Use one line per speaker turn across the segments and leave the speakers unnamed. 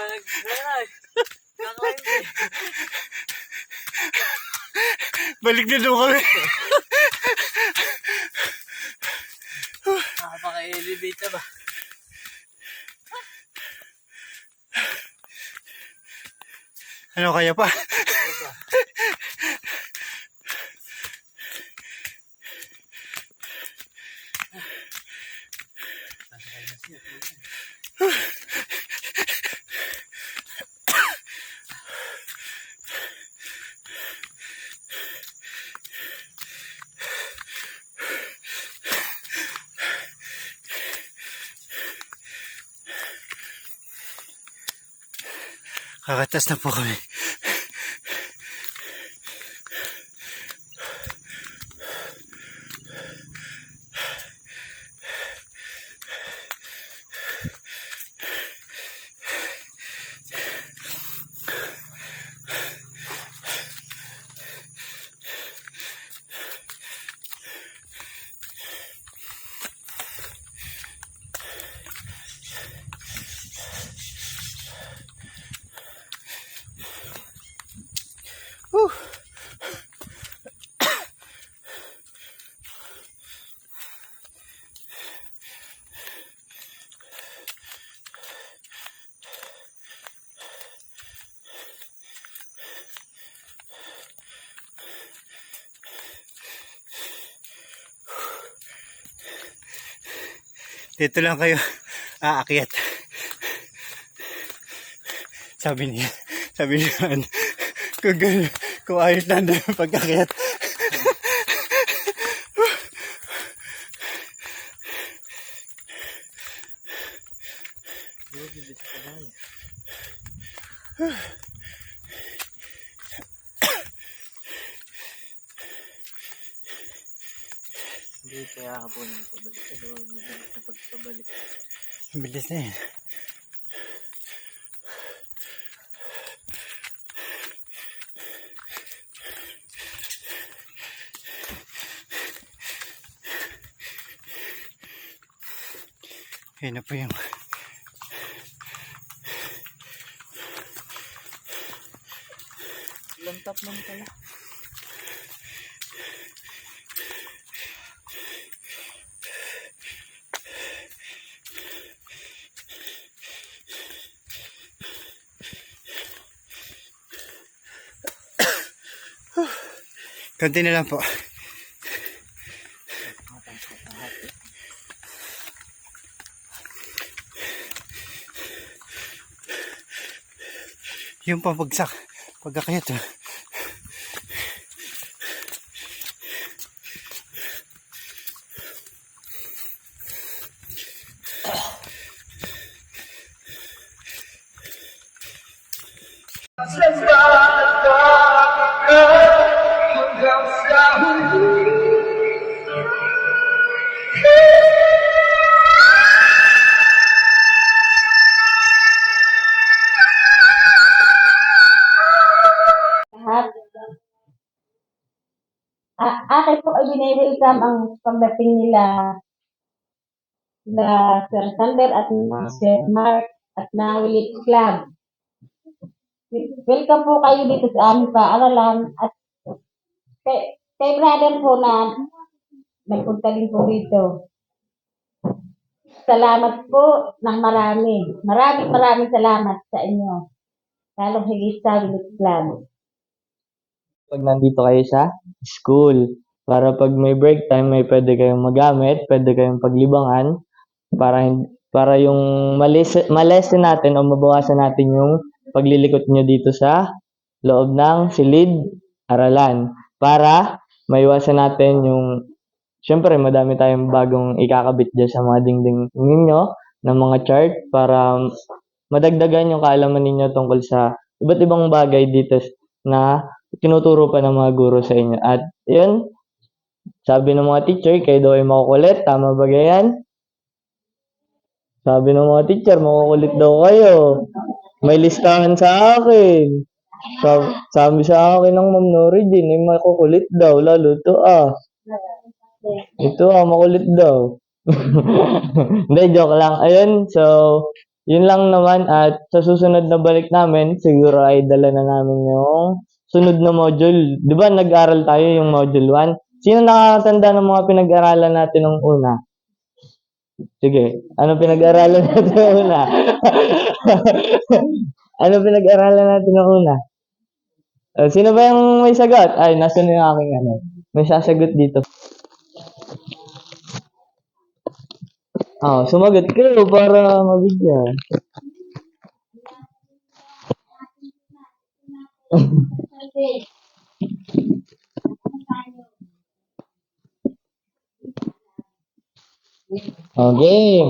ba nag-meron? Kakain ko eh.
Balik na doon kami.
Nakapaka-elevate na ba?
Ano kaya pa?
Ano ba? Sasakay
Kakatas na po Dito lang kayo aakyat. Sabi niya, sabi niya, kung, kung ayos lang yung pagkakyat.
Elevate pa ba yan? Hindi kaya hapon yung pabalik. Pero mabilis na pagpabalik.
Bilis na yan. Yan na po yung
Lantap man pala.
Konti na lang po. Yung pabagsak. Pagkakayat. Oh.
Binibigam ang pagdating nila na Sir Sander at Sir Mark at na Willis Club. Welcome po kayo dito sa aming paaralan at kay, kay brother po na nagpunta din po dito. Salamat po ng marami. Maraming maraming salamat sa inyo. Lalong higit sa Willis Club.
pag nandito kayo sa school. Para pag may break time, may pwede kayong magamit, pwede kayong paglibangan para para yung malese, malesen natin o mabawasan natin yung paglilikot nyo dito sa loob ng silid aralan para maiwasan natin yung syempre madami tayong bagong ikakabit dyan sa mga dingding ninyo ng mga chart para madagdagan yung kaalaman ninyo tungkol sa iba't ibang bagay dito na tinuturo pa ng mga guro sa inyo. At yun, sabi ng mga teacher, kayo daw ay makukulit. Tama ba ganyan? Sabi ng mga teacher, makukulit daw kayo. May listahan sa akin. Sabi, sabi sa akin ng Ma'am Nori din, ay makukulit daw, lalo to ah. Ito ah, makulit daw. Hindi, joke lang. Ayun, so, yun lang naman at sa susunod na balik namin, siguro ay dala na namin yung sunod na module. Di ba nag-aral tayo yung module 1? Sino nakakatanda ng mga pinag-aralan natin nung una? Sige, ano pinag-aralan natin nung una? ano pinag-aralan natin nung una? Uh, sino ba yung may sagot? Ay, nasa na yung aking ano? May sasagot dito. Oh, sumagot kayo para mabigyan. Okay.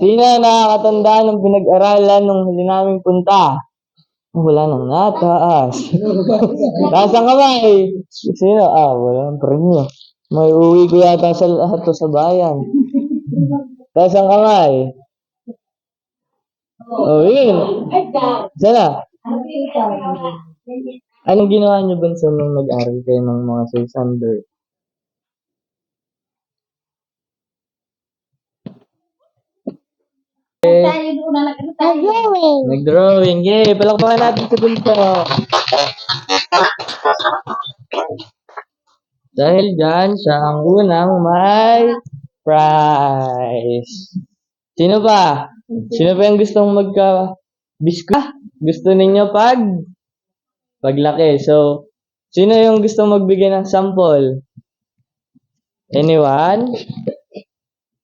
Sino ang nakakatanda ng pinag-aralan nung huli naming punta? Oh, Wala nang nataas. Taas ang kamay. Sino? Ah, wala nang premyo. May uwi ko yata sa lahat to sa bayan. Taas ang kamay. Oh, yun. Sana. Anong ginawa niyo ba sa nung nag-aral kayo ng mga Sir Sander?
Tayo doon na nag
Nag-drawing. Yay! Palakpakan natin sa bunso. Dahil dyan, siya ang unang may prize. Sino ba? Sino ba yung gustong magka biskuit? Gusto ninyo pag paglaki. So, sino yung gustong magbigay ng sample? Anyone?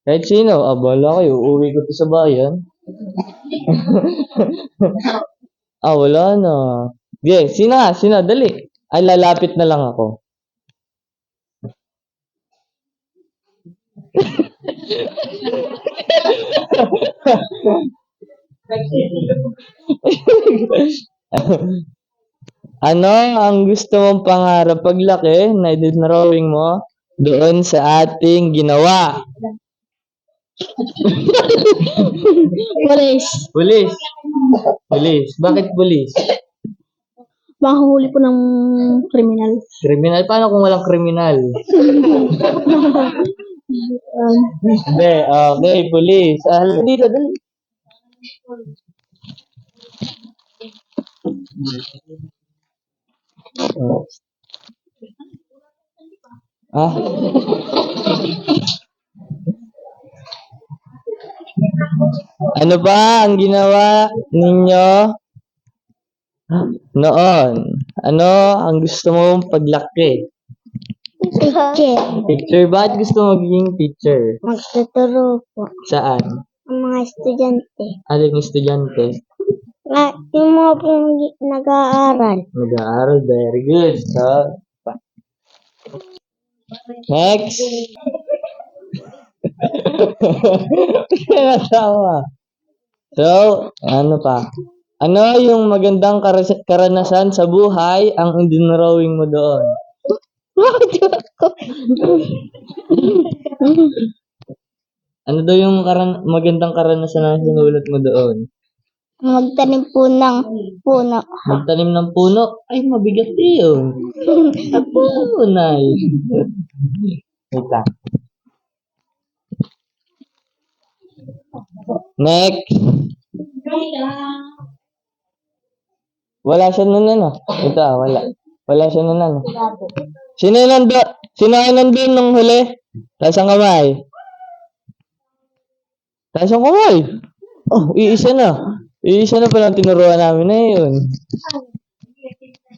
Kahit sino, ah, kayo, uuwi ko to sa bayan. ah, wala na. Okay, sino nga? Sino? Dali. Ay, lalapit na lang ako. ano ang gusto mong pangarap paglaki na drawing mo doon sa ating ginawa?
Pulis.
Pulis. Pulis. Bakit pulis?
Mahuli po ng kriminal.
Kriminal? Paano kung walang kriminal? Hindi, okay, pulis. Ah, dito, dali. Ah. Ano ba ang ginawa ninyo noon? Ano ang gusto mong paglaki?
Teacher.
Teacher, bakit gusto mo magiging teacher?
Magtuturo po.
Saan?
Ang mga estudyante.
Aling estudyante?
Na, yung mga pong nag-aaral.
Nag-aaral, very good. So, pa- next. Tama. So, ano pa? Ano yung magandang karas- karanasan sa buhay ang dinrawing mo doon? Ano daw yung karan magandang karanasan na sinulat mo doon?
Magtanim po ng puno.
Magtanim ng puno? Ay, mabigat din yun. Punay. Wait lang. Next. Wala siya nun ano. Ito ah, wala. Wala siya nun ano. Sino yung nandun? Sino yung nandun nung huli? Taas kamay. Taas ang kamay. Oh, iisa na. Iisa na pala ang tinuruan namin na yun.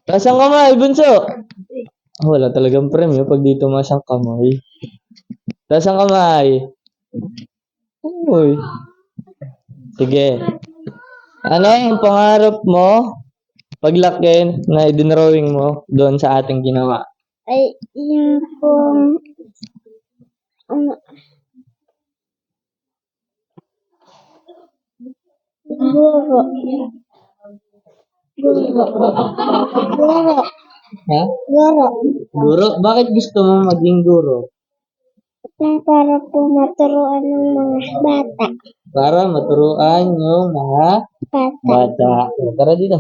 Taas kamay, bunso. Ah, wala talagang premyo pag dito mas ang kamay. Taas kamay. Uy. Sige. Ano ang pangarap mo paglaki na idinrawing mo doon sa ating ginawa?
Ay, yung pong... Ano? Guro. Guro. Guro.
Ha?
Guro.
Guro? Bakit gusto mo maging guro?
Para po maturuan ng mga bata.
Para maturuan yung mga
Bata.
bata. Tara dito.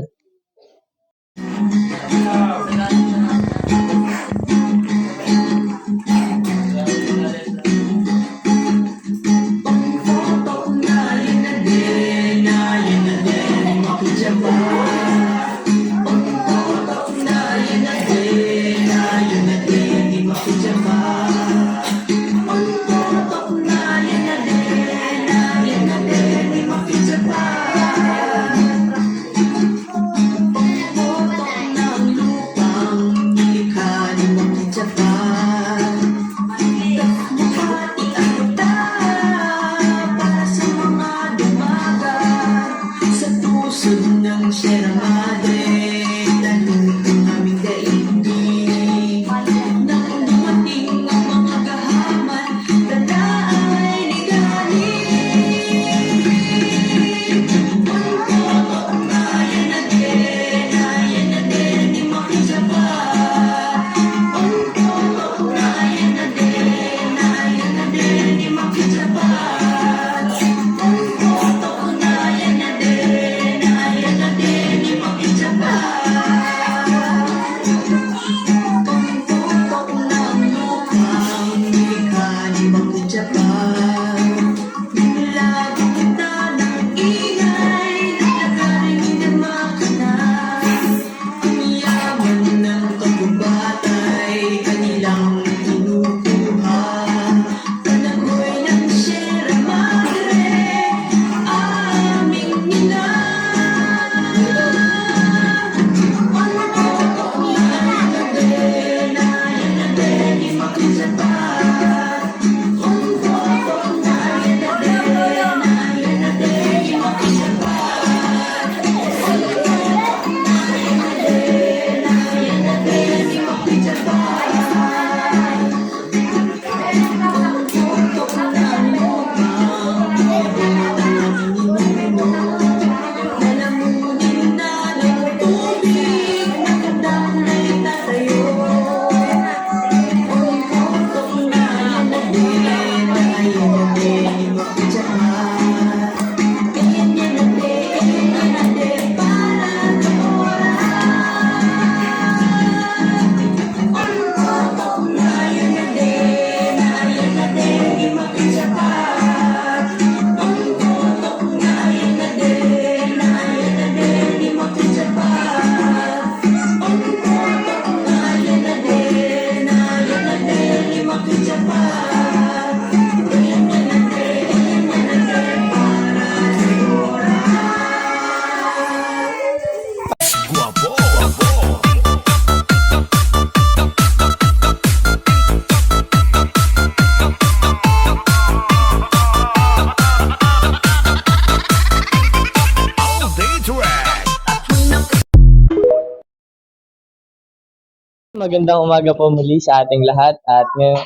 Magandang umaga po muli sa ating lahat at ngayon,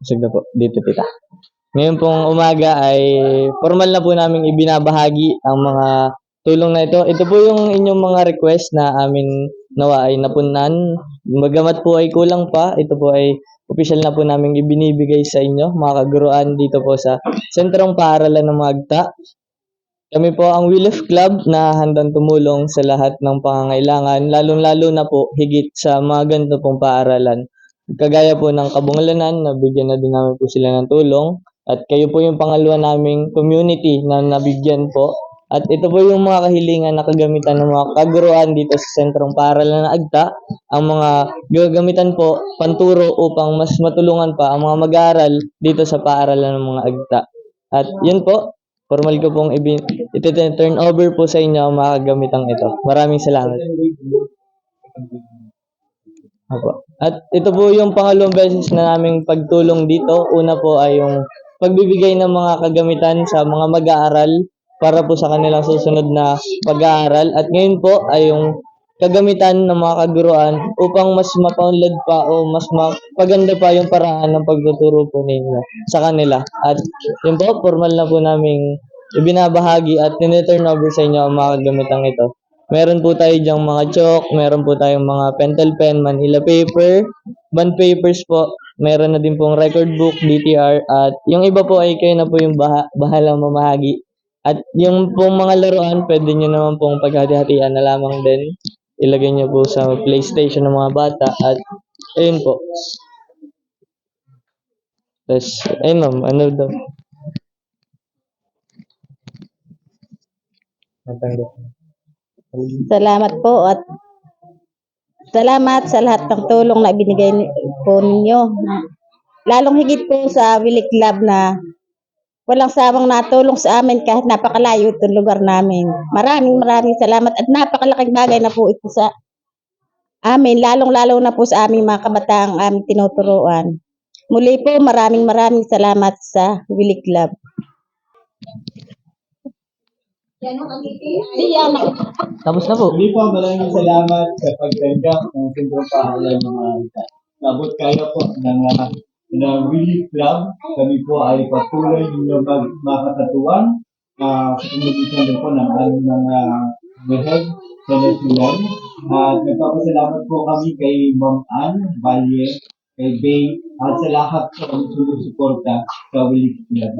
usog na po, dito tita. Ngayon pong umaga ay formal na po namin ibinabahagi ang mga tulong na ito. Ito po yung inyong mga request na amin nawa ay napunan. Magamat po ay kulang pa, ito po ay official na po namin ibinibigay sa inyo, mga kaguruan dito po sa Sentrong Paaralan ng Magta. Kami po ang Will of Club na handang tumulong sa lahat ng pangangailangan, lalong-lalo na po higit sa mga ganito pong paaralan. Kagaya po ng kabungalanan, nabigyan na din namin po sila ng tulong. At kayo po yung pangalawa naming community na nabigyan po. At ito po yung mga kahilingan na kagamitan ng mga kaguruan dito sa sentrong paaralan ng Agta. Ang mga gagamitan po, panturo upang mas matulungan pa ang mga mag-aaral dito sa paaralan ng mga Agta. At yun po, formal ko pong ibi- iti-turn over po sa inyo ang mga kagamitang ito. Maraming salamat. Apo. At ito po yung pangalawang beses na naming pagtulong dito. Una po ay yung pagbibigay ng mga kagamitan sa mga mag-aaral para po sa kanilang susunod na pag-aaral. At ngayon po ay yung kagamitan ng mga kaguruan upang mas mapaunlad pa o mas mapaganda pa yung paraan ng pagtuturo po ninyo sa kanila. At yun po, formal na po naming ibinabahagi at tiniturn over sa inyo ang mga kagamitang ito. Meron po tayo diyang mga chalk, meron po tayong mga pentel pen, manila paper, bond papers po, meron na din pong record book, DTR, at yung iba po ay kayo na po yung baha, bahalang mamahagi. At yung pong mga laruan, pwede nyo naman pong paghati-hatian na lamang din. Ilagay nyo po sa PlayStation ng mga bata at ayun po. Tapos, ayun ma'am, ano daw?
Salamat po at salamat sa lahat ng tulong na binigay ni- po ninyo. Lalong higit po sa Willie Club na walang sawang natulong sa amin kahit napakalayo itong lugar namin. Maraming maraming salamat at napakalaking bagay na po ito sa amin, lalong-lalo na po sa aming mga kabataang aming tinuturuan. Muli po, maraming maraming salamat sa Willie Club. Di yan.
Tapos na po.
Muli po, maraming salamat sa pagtanggap ng simpleng pahalan ng mga ita. Nabot kaya po ng, uh, ng Relief Club. Kami po ay patuloy ninyo mag makakatuwang uh, sa pamamagitan din po ng aming mga behag sa Nasulan. At nagpapasalamat po kami kay Ma'am Ann Valle, kay Bay, at sa lahat po ang sumusuporta sa Relief Club.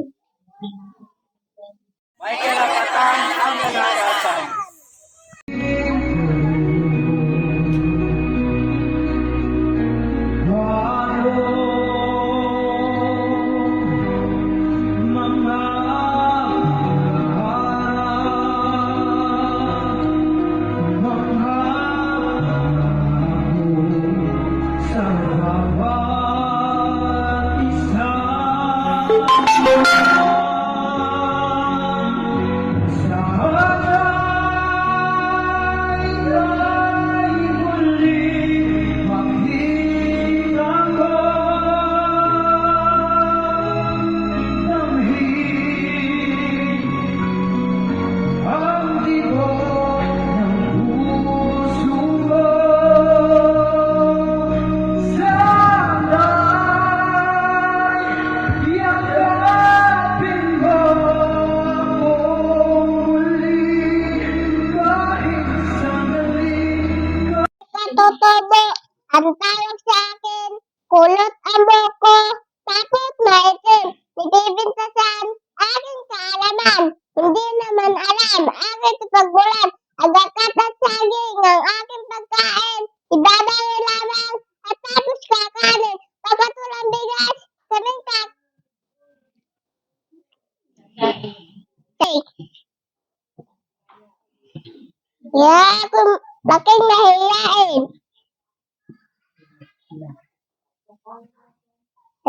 May karapatan ang nararasan.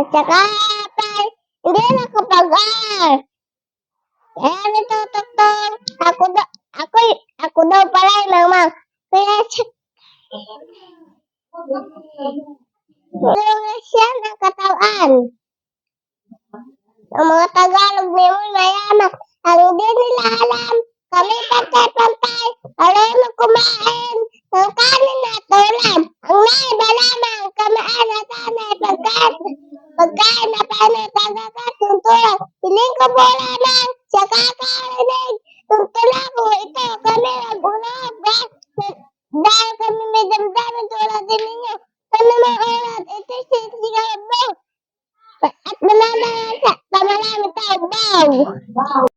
At saka, pal, hindi na kapag-ar. Kaya natutuktong, ako daw, ako, ako daw pala yung mamang. Kaya siya, Tulungan siya ng katawan. Ang mga Tagalog ni mo mayaman, ang hindi nila alam, kami pantay-pantay, alam mo kumain, ng kanin at ulam. Ang naiba lamang, kamaan at anay, pagkain, pagkain na panay, tagakat, tuntulang. Piling ko po lamang, sa kakarinig, tuntulang ko ito, kami nag-unab, dahil kami may damdamin tulad din ninyo. Kami mga ulat, ito si Sigabong. At malalaman sa pamalamit tao, wow!